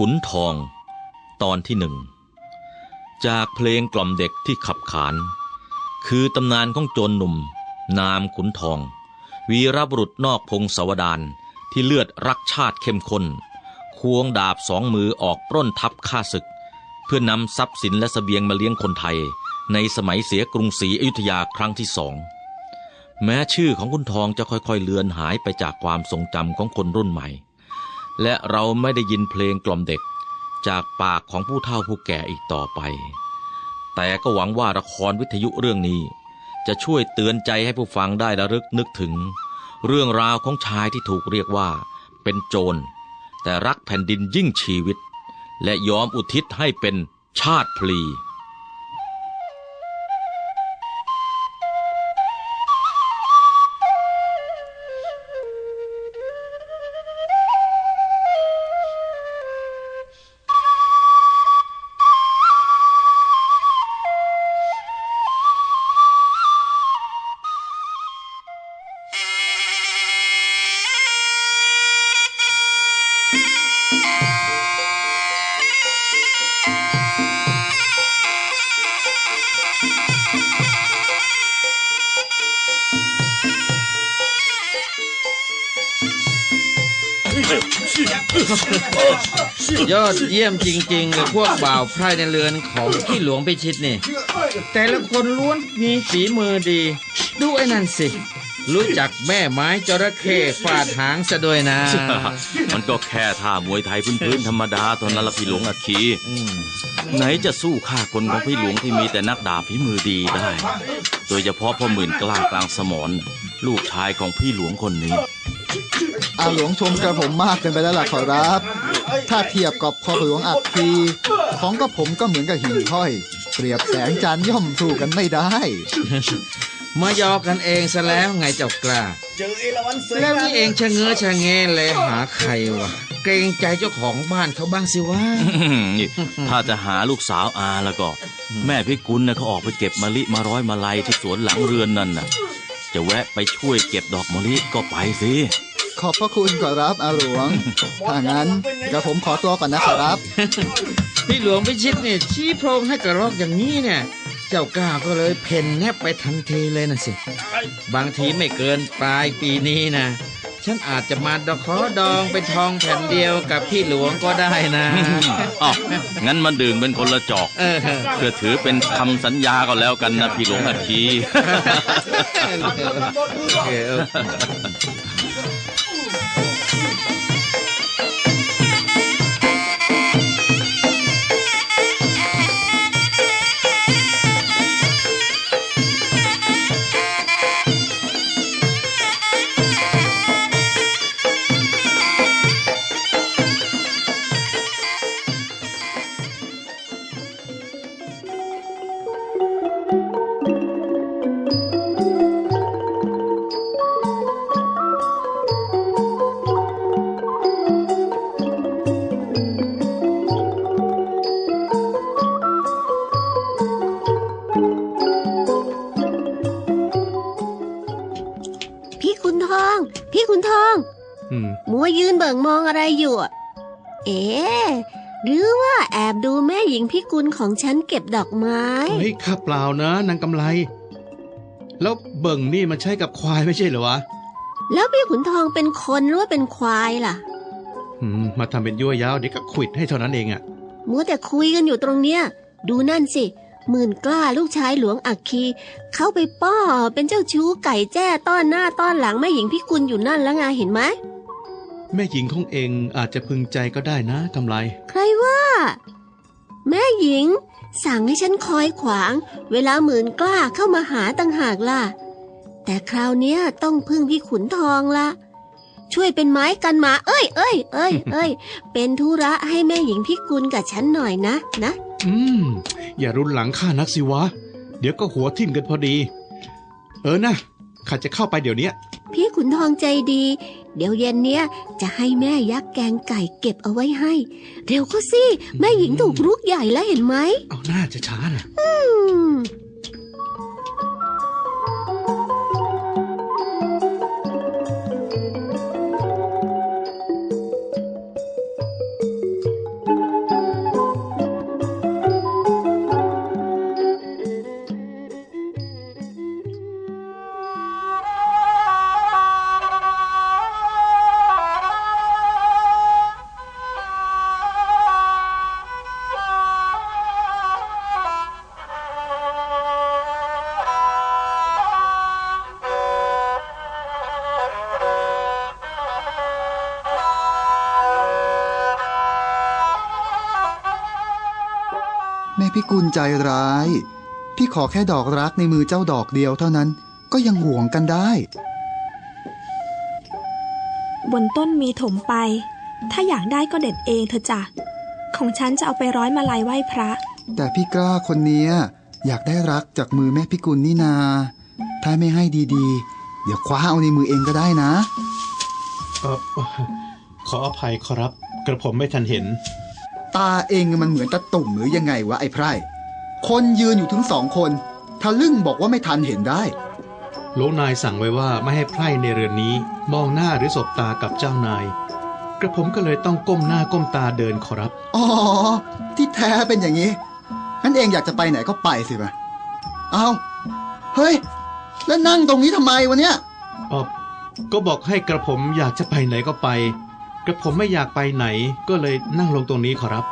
ขุนทอง ตอนที่หนึ่ง จากเพลงกล่อมเด็กที่ขับขาน คือตำนานของโจรหนุ่ม นามขุนทอง วีรบุรุษนอกพงศาวดารที่เลือดรักชาติเข้มข้น ควงดาบสองมือออกปล้นทับฆ่าศึก เพื่อนำทรัพย์สินและสเสบียงมาเลี้ยงคนไทย ในสมัยเสียกรุงศรีอยุธยาครั้งที่สอง แม้ชื่อของคุณทองจะค่อยๆเลือนหายไปจากความทรงจำของคนรุ่นใหม่ และเราไม่ได้ยินเพลงกล่อมเด็กจากปากของผู้เฒ่าผู้แก่อีกต่อไป แต่ก็หวังว่าละครวิทยุเรื่องนี้ จะช่วยเตือนใจให้ผู้ฟังได้ระลึกนึกถึง เรื่องราวของชายที่ถูกเรียกว่า เป็นโจร แต่รักแผ่นดินยิ่งชีวิต และยอมอุทิศให้เป็นชาติพลี ยอดเยี่ยมจริงๆเลยพวกบ่าวไพร่ในเรือนของพี่หลวงไปชิดนี่ แต่ละคนล้วนมีฝีมือดี ดูไอ้นั่นสิ รู้จักแม่ไม้จระเข้ฟาดหางซะด้วยนะ มันก็แค่ท่ามวยไทยพื้นๆธรรมดาตอนนั้นละพี่หลวงอัคคีอืมไหนจะสู้ข้าคนของพี่หลวงที่มีแต่นักดาบฝีมือดีได้ โดยเฉพาะพ่อหมื่นกล้ากลางสมรลูกชายของพี่หลวงคนนี้ อาหลวงชมกระผมมากเกินไปแล้วล่ะขอรับ ถ้าเทียบกับพ่อหลวงอักคีของกระผมก็เหมือนกับหิ่งห้อย เปรียบแสงจันทร์ย่อมสู้กันไม่ได้ มายอกันเองซะแล้วไงเจ้ากล้าแล้วนี่เองชะเง้อชะเงเลยหาใครวะเกรงใจเจ้าของบ้านเขาบ้างสิวะนี่ถ้าจะหาลูกสาวอาแล้วก็ แม่พี่กุลนะเขาออกไปเก็บมะลิมาร้อยมาลัยที่สวนหลังเรือนนั่นน่ะ จะแวะไปช่วยเก็บดอกมะลิก็ไปสิ ขอบพระคุณขอรับอาหลวง ถ้างั้นกระผมขอตัวก่อนนะขอรับ พี่หลวงพิชิตเนี่ยชี้โพรงให้กระรอกอย่างนี้เนี่ย เจ้ากล้าก็เลยเพ่นแนบไปทันทีเลยนะสิ บางทีไม่เกินปลายปีนี้นะ ฉันอาจจะมาดอกขอดองเป็นทองแผ่นเดียวกับพี่หลวงก็ได้นะอ้าวงั้นมาดื่มเป็นคนละจอก เออเพื่อถือเป็นคำสัญญาก็แล้วกันนะพี่หลวงอัคคีโอเค มองอะไรอยู่อะเอ๊ะหรือว่าแอบดูแม่หญิงพี่กุลของฉันเก็บดอกไม้เฮ้ยข้าเปล่านะนางกำไร แล้วเบิ่งนี่มันใช่กับควายไม่ใช่เหรอวะ แล้วพี่ขุนทองเป็นคนหรือว่าเป็นควายล่ะอืมมาทำเป็นยั่วยาวเดี๋ยวก็ขวิดให้เท่านั้นเองอะมัวแต่คุยกันอยู่ตรงเนี้ย ดูนั่นสิหมื่นกล้าลูกชายหลวงอักคี เข้าไปป้อเป็นเจ้าชู้ไก่แจ้ต้อนหน้าต้อนหลังแม่หญิงพี่กุลอยู่นั่นแล้วไงเห็นไหม แม่หญิงของเองอาจจะพึงใจก็ได้นะกำไร ใครว่า แม่หญิง สั่งให้ฉันคอยขวาง เวลาหมื่นกล้าเข้ามาหาต่างหากล่ะ แต่คราวเนี้ยต้องพึ่งพี่ขุนทองละช่วยเป็นไม้กันหมา เอ้ยเอ้ยเอ้ยเอ้ยเป็นธุระให้แม่หญิงพี่กุลกับฉันหน่อยนะนะ อืม อย่ารุนหลังข้านักสิวะ เดี๋ยวก็หัวทิ่มกันพอดี เออนะข้าจะเข้าไปเดี๋ยวเนี้ยพี่ขุนทองใจดี เดี๋ยวเย็นเนี้ยจะให้แม่ยักษ์แกงไก่เก็บเอาไว้ให้ เร็วก็สิ แม่หญิงถูกรุกใหญ่แล้วเห็นไหม เอาหน้าจะช้าๆนะอื พิกุลใจร้าย พี่ขอแค่ดอกรักในมือเจ้าดอกเดียวเท่านั้น ก็ยังห่วงกันได้ บนต้นมีถมไป ถ้าอยากได้ก็เด็ดเองเถอะจ้ะ ของฉันจะเอาไปร้อยมาลัยไหว้พระ แต่พี่กล้าคนเนี้ยอยากได้รักจากมือแม่พิกุลนี่นา ถ้าไม่ให้ดีๆ เดี๋ยวคว้าเอาในมือเองก็ได้นะ เออขออภัยขอรับ กระผมไม่ทันเห็น ตาเองมันเหมือนตะตุ่มหรือยังไงวะไอ้ไพร่ คนยืนอยู่ถึงสองคนทะลึ่งบอกว่าไม่ทันเห็นได้หลวงนายสั่งไว้ว่าไม่ให้ไพร่ในเรือนนี้มองหน้าหรือสบตากับเจ้านาย กระผมก็เลยต้องก้มหน้าก้มตาเดินขอรับ อ๋อ ที่แท้เป็นอย่างนี้งั้นเองอยากจะไปไหนก็ไปสิมาเอาเฮ้ย แล้วนั่งตรงนี้ทำไมวะเนี่ยออก็บอกให้กระผมอยากจะไปไหนก็ไป กระผมไม่อยากไปไหนก็เลยนั่งลงตรงนี้ขอรับ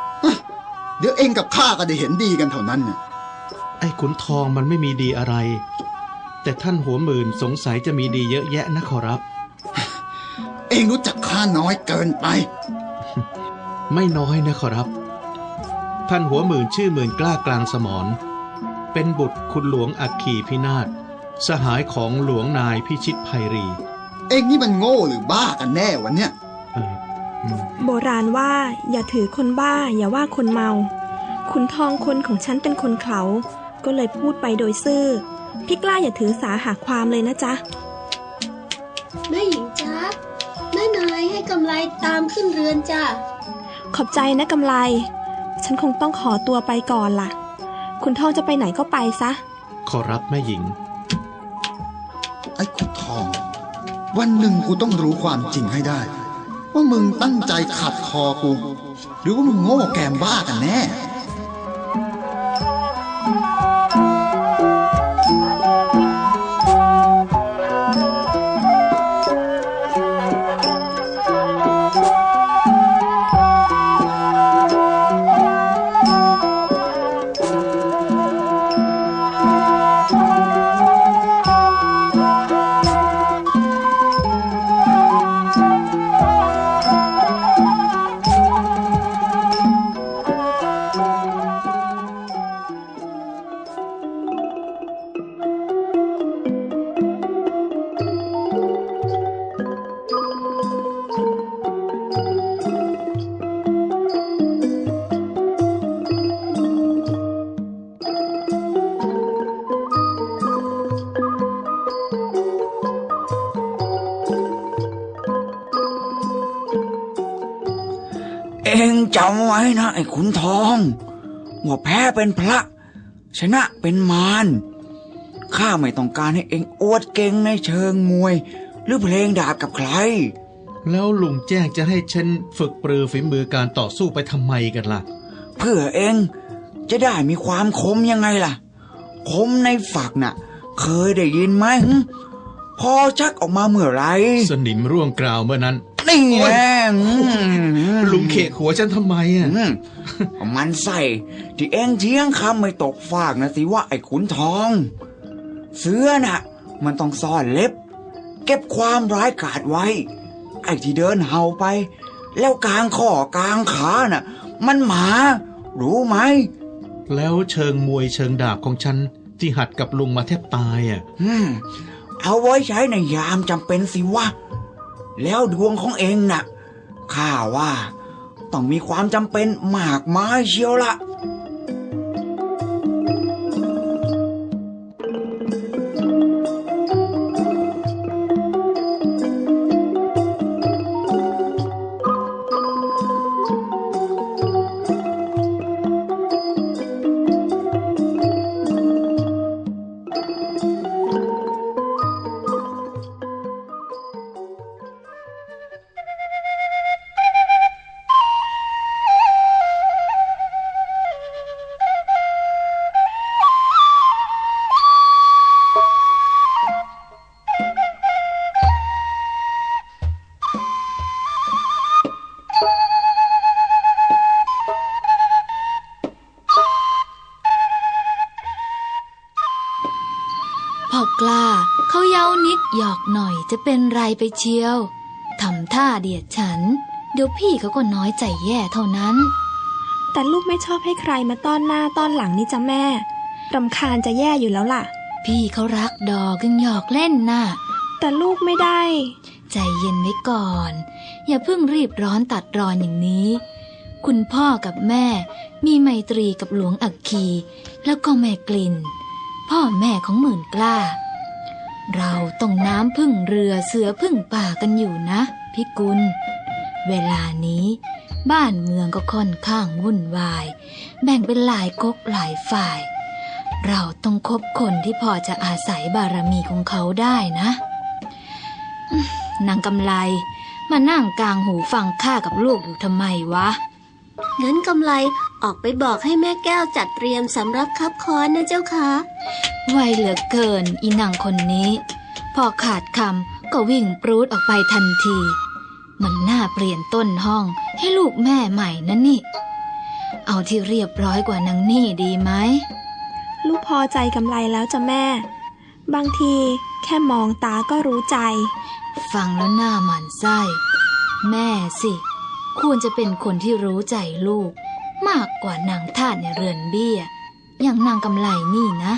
เดี๋ยวเองกับข้าก็ได้เห็นดีกันเท่านั้นน่ะไอ้ขุนทองมันไม่มีดีอะไร แต่ท่านหัวหมื่นสงสัยจะมีดีเยอะแยะนะขอรับ เองรู้จักข้าน้อยเกินไป ไม่น้อยนะขอรับ ท่านหัวหมื่นชื่อหมื่นกล้ากลางสมรเป็นบุตรคุณหลวงอัคคีพินาศสหายของหลวงนายพิชิตภัยรี เองนี่มันโง่หรือบ้ากันแน่วันเนี้ยเอออืม โบราณว่าอย่าถือคนบ้าอย่าว่าคนเมา ขุนทองคนของฉันเป็นคนเขา ก็เลยพูดไปโดยซื่อ พี่กล้าอย่าถือสาหาความเลยนะจ๊ะ แม่หญิงจ๊ะแม่นายให้กำไรตามขึ้นเรือนจ้ะ ขอบใจนะกำไร ฉันคงต้องขอตัวไปก่อนล่ะคุณทองจะไปไหนก็ไปซะ ขอรับแม่หญิง ไอ้ขุนทอง วันหนึ่งกูต้องรู้ความจริงให้ได้ ว่ามึงตั้งใจขัดคอกู หรือว่ามึงโง่แกมบ้ากันแน่ ว้นะไอ้ขุนทองว่าแพ้เป็นพระ ชนะเป็นมารข้าไม่ต้องการให้เองอวดเก่งในเชิงมวย หรือเพลงดาบกับใคร แล้วลุงแจ้งจะให้ฉันฝึกปรือฝีมือการต่อสู้ไปทำไมกันล่ะ เพื่อเองจะได้มีความคมยังไงล่ะ คมในฝักน่ะ เคยได้ยินไหมหึพอชักออกมาเมื่อไหรสนิมร่วงกราวเมื่อนั้นนี่ แหละอืมลุงเขกหัวฉันทำไมอะอืมมันใส่ที่เองเที่ยงคำไม่ตกฟากนะสิว่าไอ้ขุนทอง เสือน่ะ มันต้องซ่อนเล็บ เก็บความร้ายกาจไว้ ไอ้ที่เดินเห่าไป แล้วกลางข้อกลางขาน่ะ มันหมา รู้ไหม แล้วเชิงมวยเชิงดาบของฉันที่หัดกับลุงมาแทบตายอะอืมเอาไว้ใช้ในยามจำเป็นสิวะ แล้วดวงของเองน่ะข้าว่า ต้องมีความจำเป็นมากมายเชียวละ หยอกหน่อยจะเป็นไรไปเชียวทำท่าเดียดฉัน เดี๋ยวพี่เขาก็น้อยใจแย่เท่านั้น แต่ลูกไม่ชอบให้ใครมาต้อนหน้าต้อนหลังนี่จ้ะแม่รำคาญจะแย่อยู่แล้วล่ะ พี่เขารักดอกยังหยอกเล่นน่ะ แต่ลูกไม่ได้ ใจเย็นไว้ก่อน อย่าเพิ่งรีบร้อนตัดรอนอย่างนี้ คุณพ่อกับแม่มีไมตรีกับหลวงอักคี แล้วก็แม่กลิ่น พ่อแม่ของหมื่นกล้า เราต้องน้ำพึ่งเรือเสือพึ่งป่ากันอยู่นะพี่กุล เวลานี้ บ้านเมืองก็ค่อนข้างวุ่นวาย แบ่งเป็นหลายก๊กหลายฝ่าย เราต้องคบคนที่พอจะอาศัยบารมีของเขาได้นะนางกำไลมานั่งกลางหูฟังข้ากับลูกอยู่ทำไมวะงั้นกำไร ออกไปบอกให้แม่แก้วจัดเตรียมสำรับคับคอนนะเจ้าค่ะไวเหลือเกินอีนางคนนี้ พอขาดคำก็วิ่งปรูดออกไปทันที มันน่าเปลี่ยนต้นห้องให้ลูกแม่ใหม่นั่นนี่ เอาที่เรียบร้อยกว่านางนี่ดีไหมลูกพอใจกำไรแล้วจ้ะแม่ บางทีแค่มองตาก็รู้ใจ ฟังแล้วหน้าหมันไส้ แม่สิ ควรจะเป็นคนที่รู้ใจลูก มากกว่านางทาสในเรือนเบี้ย อย่างนางกำไลนี่นะ